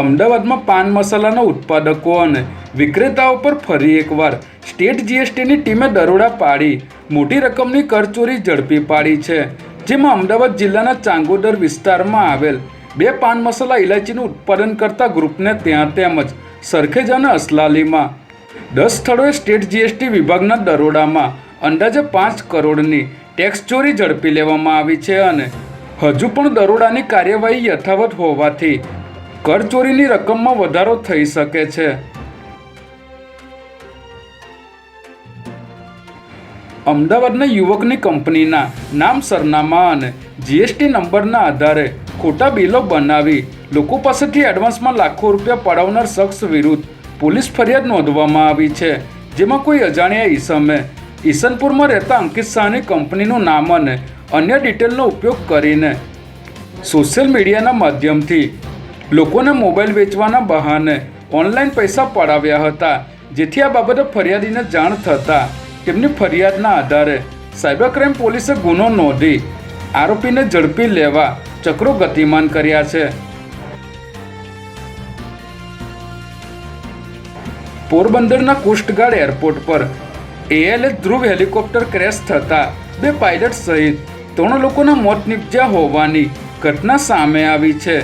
અમદાવાદમાં પાન મસાલાના ઉત્પાદકો અને વિક્રેતાઓ પર ફરી એકવાર સ્ટેટ જીએસટીની ટીમે દરોડા પાડી. મોટી રકમની કરચોરી ઝડપી પાડી છે, જેમાં અમદાવાદ જિલ્લાના ચાંગોદર વિસ્તારમાં આવેલ બે પાન મસાલા ઇલાયચીનું ઉત્પાદન કરતા ગ્રુપને ત્યાં તેમજ સરખેજ અને અસલાલીમાં. દસ સ્થળોએ સ્ટેટ જીએસટી વિભાગના દરોડામાં અંદાજે પાંચ કરોડની ટેક્સ ચોરી ઝડપી લેવામાં આવી છે અને હજુ પણ દરોડાની કાર્યવાહી યથાવત હોવાથી કરચોરીની રકમમાં વધારો થઈ શકે છે. અમદાવાદના યુવકની કંપનીના નામ સરનામા અને જીએસટી નંબરના આધારે ખોટા બિલો બનાવી, લોકો પાસેથી એડવાન્સમાં લાખો રૂપિયા પડાવનાર શખ્સ વિરુદ્ધ પોલીસ ફરિયાદ નોંધવામાં આવી છે, જેમાં કોઈ અજાણ્યા ઈસમે ઈસનપુરમાં રહેતા અંકિત શાહની કંપનીનું નામ અને અન્ય ડિટેલનો ઉપયોગ કરીને સોશિયલ મીડિયાના માધ્યમથી લોકોને મોબાઈલ વેચવાના બહાને ઓનલાઈન પૈસા પડાવ્યા હતા, જેથી આ બાબતે ફરિયાદીને જાણ થતાં તેમની ફરિયાદના આધારે સાયબર ક્રાઇમ પોલીસે ગુનો નોંધી આરોપીને ઝડપી લેવા ચક્રો ગતિમાન કર્યા છે. પોરબંદરના કોસ્ટગાર્ડ એરપોર્ટ પર એએલએ ધ્રુવ હેલિકોપ્ટર ક્રેશ થતાં બે પાયલટ સહિત ત્રણ લોકોના મોત નીપજ્યા હોવાની ઘટના સામે આવી છે.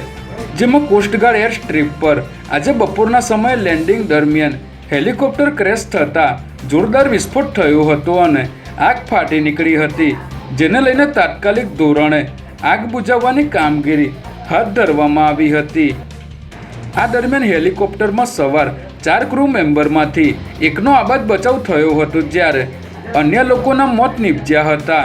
જેમાં કોસ્ટગાર્ડ એર સ્ટ્રીપ પર આજે બપોરના સમયે લેન્ડિંગ દરમિયાન હેલિકોપ્ટર ક્રેશ થતાં જોરદાર વિસ્ફોટ થયો હતો અને આગ ફાટી નીકળી હતી. જેને લઈને તાત્કાલિક ધોરણે આગ બુઝાવવાની કામગીરી હાથ ધરવામાં આવી હતી. આ દરમિયાન હેલિકોપ્ટરમાં સવાર ચાર ક્રૂ મેમ્બરમાંથી એકનો આબાદ બચાવ થયો હતો જ્યારે અન્ય લોકોના મોત નિપજ્યા હતા.